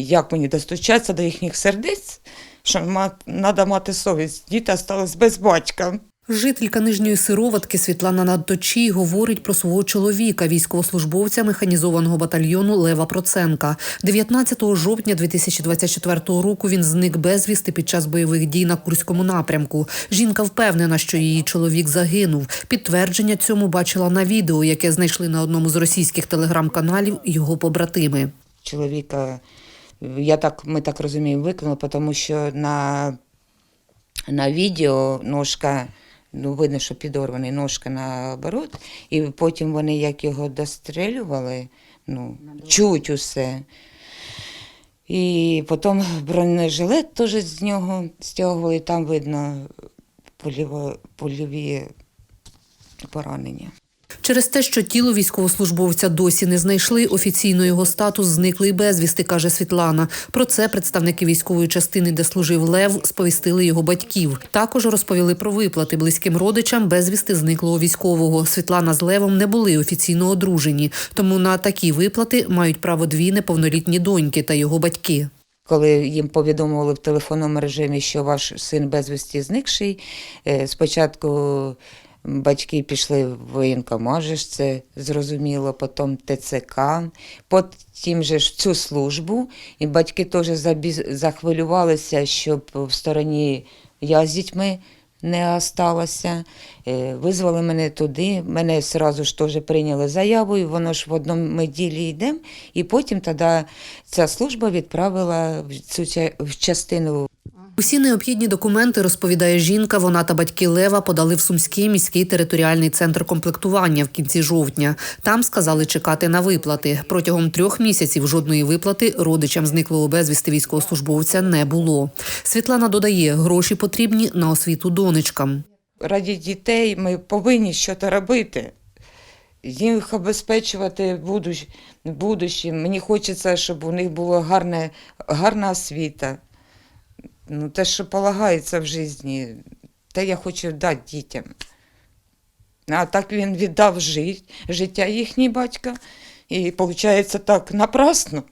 Як мені достучатися до їхніх сердець, що треба мати совість. Діти залишились без батька. Жителька Нижньої Сироватки Світлана Надточій говорить про свого чоловіка, військовослужбовця механізованого батальйону Лева Проценка. 19 жовтня 2024 року він зник безвісти під час бойових дій на Курському напрямку. Жінка впевнена, що її чоловік загинув. Підтвердження цьому бачила на відео, яке знайшли на одному з російських телеграм-каналів його побратими. Чоловіка, я так, ми так розуміємо, викинули, тому що на, на відео ножка, ну видно, що підорваний ножка наоборот, і потім вони як його дострелювали, ну, чуть усе. І потім бронежилет теж з нього стягували, там видно польові поранення. Через те, що тіло військовослужбовця досі не знайшли, офіційно його статус зниклий безвісти, каже Світлана. Про це представники військової частини, де служив Лев, сповістили його батьків. Також розповіли про виплати близьким родичам безвісти зниклого військового. Світлана з Левом не були офіційно одружені, тому на такі виплати мають право дві неповнолітні доньки та його батьки. Коли їм повідомили в телефонному режимі, що ваш син безвісті зникший, е, спочатку батьки пішли в воєнкомаже, це зрозуміло, потім ТЦК, потім же ж цю службу. І батьки теж захвилювалися, щоб в стороні я з дітьми не осталася. Е, Визвали мене туди, мене одразу ж теж прийняли заяву, і воно ж в одному ділі йдемо. І потім тоді ця служба відправила в цю частину Усі необхідні документи, розповідає жінка, вона та батьки Лева подали в Сумський міський територіальний центр комплектування в кінці жовтня. Там сказали чекати на виплати. Протягом трьох місяців жодної виплати родичам зниклого безвісти військовослужбовця не було. Світлана додає, гроші потрібні на освіту донечкам. раді дітей ми повинні щось робити. Їх обезпечувати будущ, будущим. Мені хочеться, щоб у них була гарна, гарна освіта. Ну, те, що полагається в житті, те я хочу дати дітям. А так він віддав життя їхній батька. І виходить так напрасно.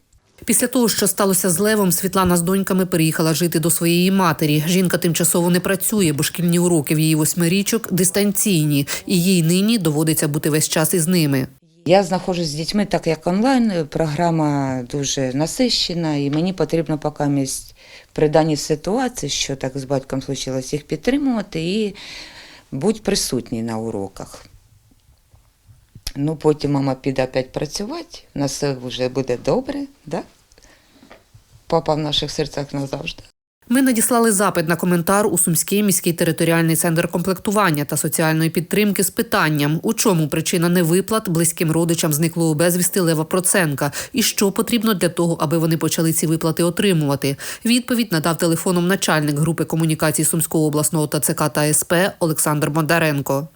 Після того, що сталося з Левом, Світлана з доньками переїхала жити до своєї матері. Жінка тимчасово не працює, бо шкільні уроки в її восьмирічок дистанційні, і їй нині доводиться бути весь час із ними. Я знаходжусь з дітьми, так як онлайн, програма дуже насищена, і мені потрібно поки при даній ситуації, що так з батьком случилось, їх підтримувати і бути присутній на уроках. Ну, потім мама піде опять працювати, у нас все вже буде добре, да? Папа в наших серцях назавжди. Ми надіслали запит на коментар у Сумський міський територіальний центр комплектування та соціальної підтримки з питанням, у чому причина невиплат близьким родичам зниклого безвісти Лева Проценка і що потрібно для того, аби вони почали ці виплати отримувати. Відповідь надав телефоном начальник групи комунікацій Сумського обласного ТЦК та СП Олександр Бондаренко.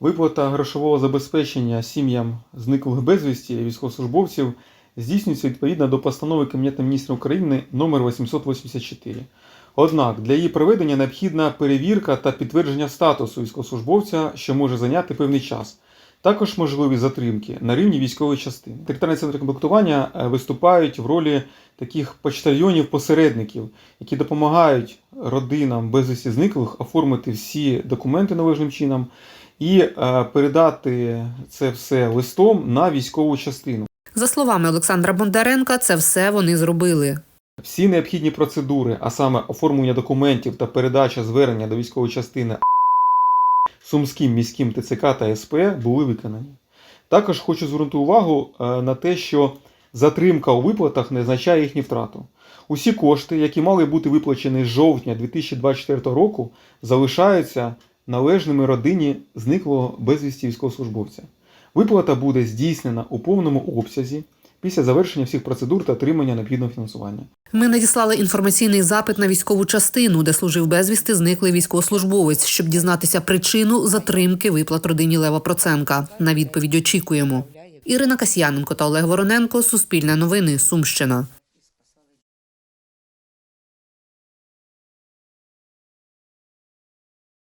Виплата грошового забезпечення сім'ям зниклих безвісті військовослужбовців здійснюється відповідно до постанови Кабінету міністрів України номер 884. Однак для її проведення необхідна перевірка та підтвердження статусу військовослужбовця, що може зайняти певний час. Також можливі затримки на рівні військової частини. Територіальні центри комплектування е, виступають в ролі таких почтальйонів-посередників, які допомагають родинам безвісті зниклих оформити всі документи належним чином і е, передати це все листом на військову частину. За словами Олександра Бондаренка, це все вони зробили. Всі необхідні процедури, а саме оформлення документів та передача звернення до військової частини Сумським міським ТЦК та СП були виконані. Також хочу звернути увагу е, на те, що затримка у виплатах не означає їхню втрату. Усі кошти, які мали бути виплачені з жовтня 2024 року, залишаються належними родині зниклого безвісті військовослужбовця. Виплата буде здійснена у повному обсязі після завершення всіх процедур та отримання необхідного фінансування. Ми надіслали інформаційний запит на військову частину, де служив безвісти зниклий військовослужбовець, щоб дізнатися причину затримки виплат родині Лева Проценка. На відповідь очікуємо. Ірина Касьяненко та Олег Вороненко. Суспільне новини. Сумщина.